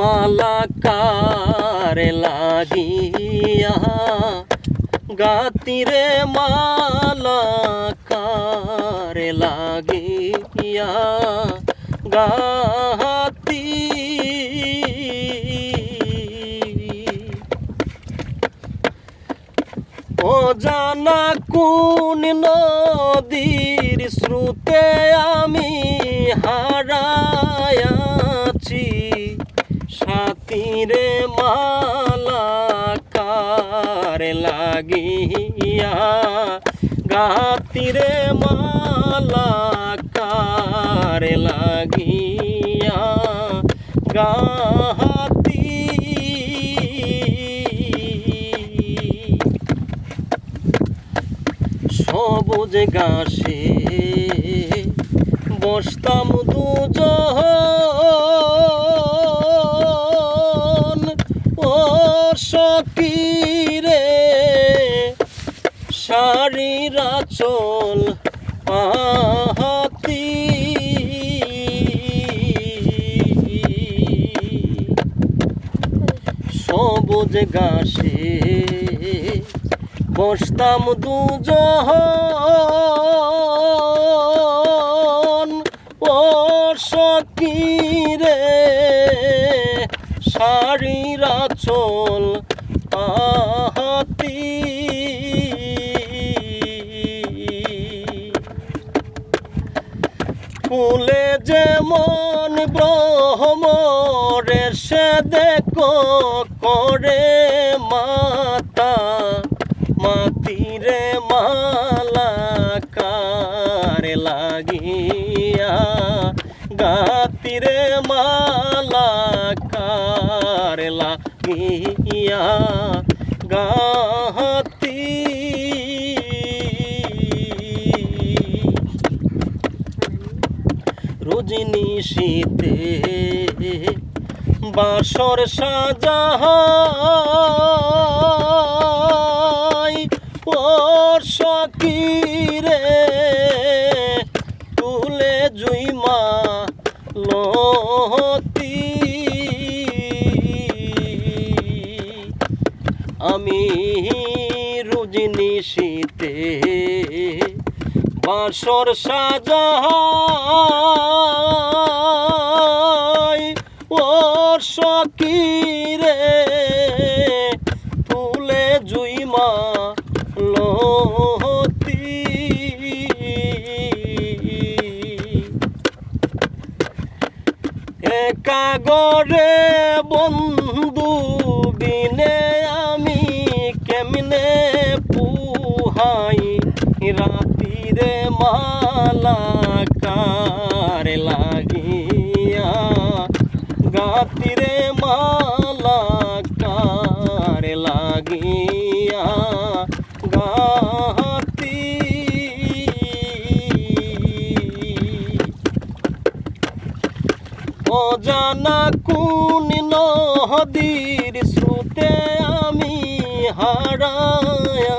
মালাকার লাগিয়া গাতিরে মালাকার লাগিয়া গাতি অজানা কোন নদীর স্রোতে আমি হারায়াছি সাথীরে মালাকার লাগিয়া? গাতিরে মালাকার লাগিয়া? গাতি সবুজ ঘাসে বসতাম দুজন শাড়ির আচল পাহাতি। সবুজ ঘাসে বসতাম দুজন। ও সকিরে শাড়ির আচল আহাতি ফুলে যেমন ব্রহ্মরে সে দেখো করে মাতা। মাতিরে মালাকার লাগিয়া, গাতিরে মালা মালাকার লাগিয়া। গাতি রজনী শীতে বাসর সাজাহাই। ওর সকিরে তুলে জুইমা লতি আমি বাসর সাজাই ওর সকিরে তুলে জুইমা লতি একাগরে বন্ধু বিনে আমি কেমনে পুহাই রাতিরে মালাকার লাগিয়া গাতিরে মালাকার লাগিয়া গাতি। অজানা কোন নদীর স্রোতে আমি হারায়াছি।